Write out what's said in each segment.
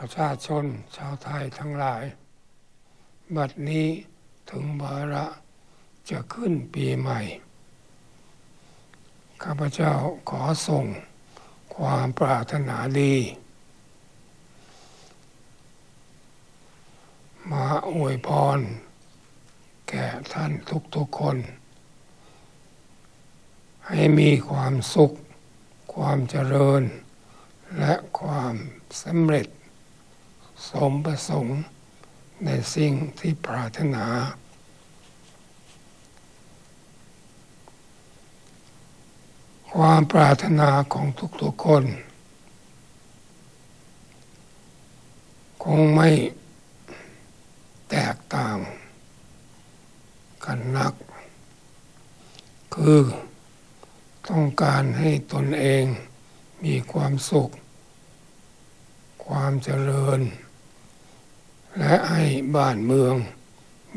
ประชาชนชาวไทยทั้งหลาย บัดนี้ถึงวาระจะขึ้นปีใหม่ ข้าพเจ้าขอส่งความปรารถนาดี มาอวยพร แก่ท่านทุกๆคน ให้มีความสุข ความเจริญ และความสำเร็จ สมประสงค์ในสิ่งที่ปรารถนา ความปรารถนาของทุกๆคน คงไม่แตกต่างกันนัก คือต้องการให้ตนเองมีความสุข ความเจริญ และให้บ้านเมือง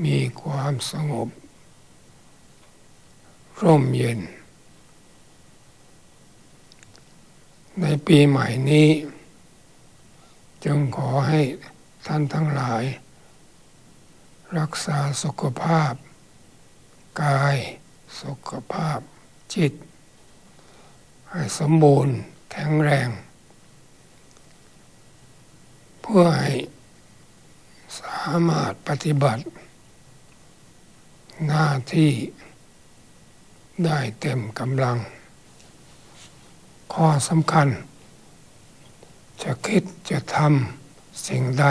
มีความสงบ ร่มเย็น ในปีใหม่นี้ จึงขอให้ท่านทั้งหลาย รักษาสุขภาพ กายสุขภาพจิต ให้สมบูรณ์แข็งแรง เพื่อให้ามารถปฏิบัติ หน้าที่ได้เต็มกำลัง ข้อสำคัญ จะคิดจะทำสิ่งใด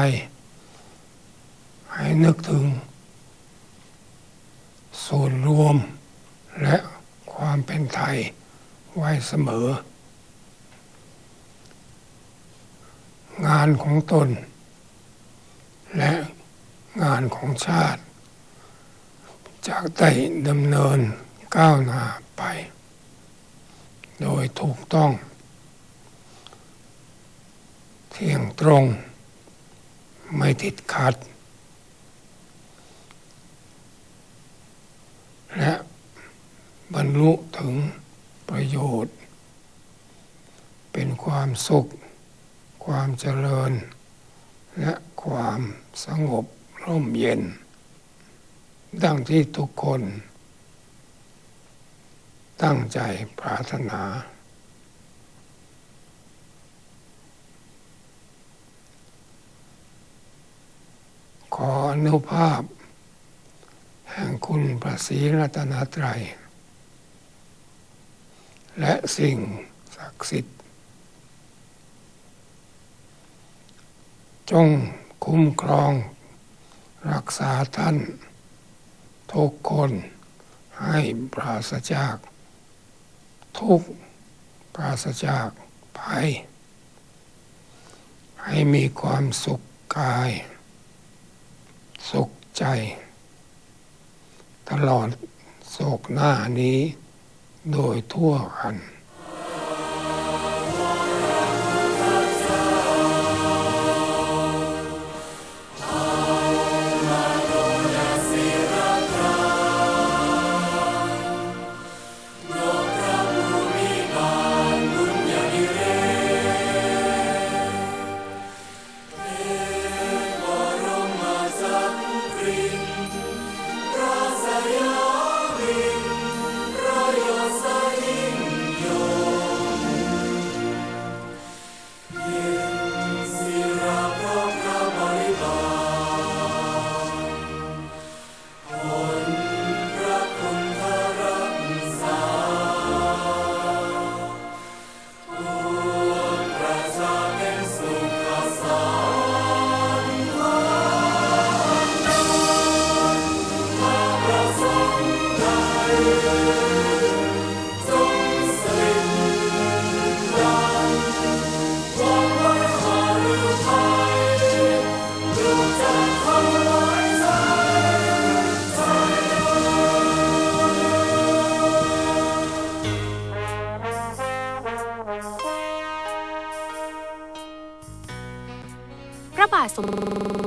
ให้นึกถึง ส่วนรวม และความเป็นไทยไว้เสมอ งานของตน และ งานของชาติจากได้ดำเนินก้าวหน้าไป โดยถูกต้อง เที่ยงตรง ไม่ติดขัด และบรรลุถึงประโยชน์ เป็นความสุข ความเจริญ และความสงบ ร่มเย็น ดังที่ทุกคน ตั้งใจปรารถนา ขออนุภาพ แห่งคุณพระศรีรัตนตรัย และสิ่งศักดิ์สิทธิ์ จงคุ้มครอง รักษาท่าน ทุกคนให้ปราศจาก ทุกปราศจากภัย ให้มีความสุขกาย สุขใจ ตลอดโศกหน้านี้โดยทั่วกัน podcast.